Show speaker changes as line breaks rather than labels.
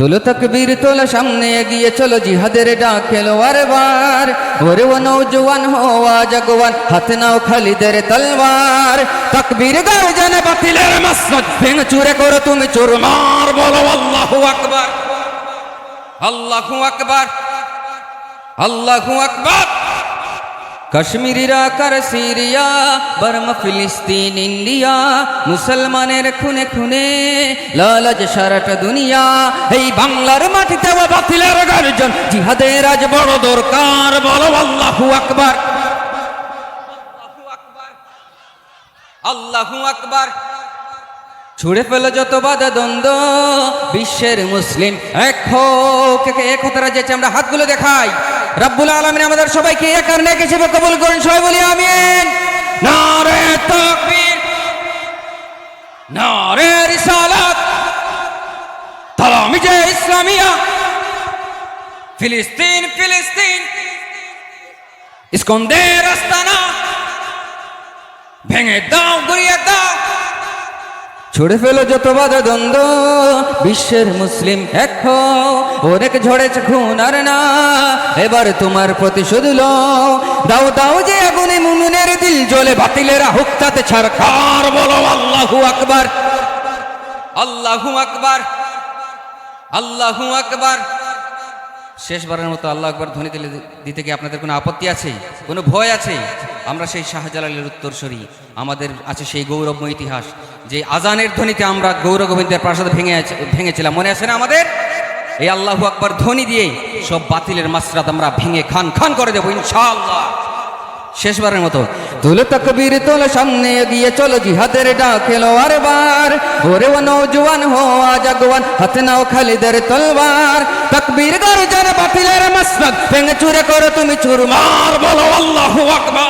তুলো তকবীর তোলো সামনে এগিয়ে চলো জিহাদের ডাক খেলো বার ওরে ও নৌজওয়ান হো জগওয়ান হাত নাও খালিদের তলবার। তকবীর গাও জানে বাতিলের মসজিদ ভেঙে চুরে করো তুমি চুরমার, বলো আল্লাহু আকবার। আল্লাহু আকবার। আল্লাহু আকবার। কাশ্মীর ইরাকার সিরিয়া, বর্মা, ফিলিস্তিন, ইন্ডিয়া, মুসলমানের খুনে খুনে লালাজ সারাটা দুনিয়া। এই বাংলার মাটিতে বাতিলের গর্জন, জিহাদের আজ বড় দরকার, বলো আল্লাহু আকবার। আল্লাহু আকবার। ছুড়ে ফেল যত বাধা দ্বন্দ্ব, বিশ্বের মুসলিম এক হোক, একে এক হতে রাজ্যে আমরা হাতগুলো দেখাই। রাব্বুল আলমিন আমাদের সবাইকে একার নেক হিসেবে কবুল করুন, সবাই বলি আমিন। নারে নারে রিসালাত ইসলামিয়া, ফিলিস্তিন ফিলিস্তিন ভেঙে দাও, গুড়িয়ে দাও ছুড়ে ফেলো যত বাধা দ্বন্দ্ব বিশ্বের মুসলিম এক অনেক ঝড়েছে খুন আর না। এবার তোমার প্রতিশোধ লও দাও দাও যে আগুনে মুমিনের দিল জ্বলে বাতিলেরা হুক্তাতে ছাড়খার বলো আল্লাহু আকবার। আল্লাহু আকবার। আল্লাহু আকবার। শেষবারের মতো আল্লাহ আকবর ধ্বনি দিলে দিতে কি আপনাদের কোনো আপত্তি আছে? কোনো ভয় আছে? আমরা সেই শাহজালালের উত্তরসরি। আমাদের আছে সেই গৌরবময় ইতিহাস। যে আজানের ধ্বনিতে আমরা গৌর গোবিন্দের প্রাসাদ ভেঙে ভেঙেছিলাম। মনে আছে না আমাদের? এই আল্লাহু আকবর ধ্বনি দিয়ে সব বাতিলের মাসরাত আমরা ভেঙে খান খান করে দেবো, ইনশাআল্লাহ। শেষবারের মতো, তুলো তকবীর তোলো, সামনে এগিয়ে চলো, জিহাদের ডাক এলো আর বার ওরে ও নৌজওয়ান হো আজাগওয়ান হাতে নাও খালিদের তলবার। তকবীর গর্জন বাতিলের মসনদ ভেঙে চুরে করো তুমি চুরমার, বলো আল্লাহু আকবার।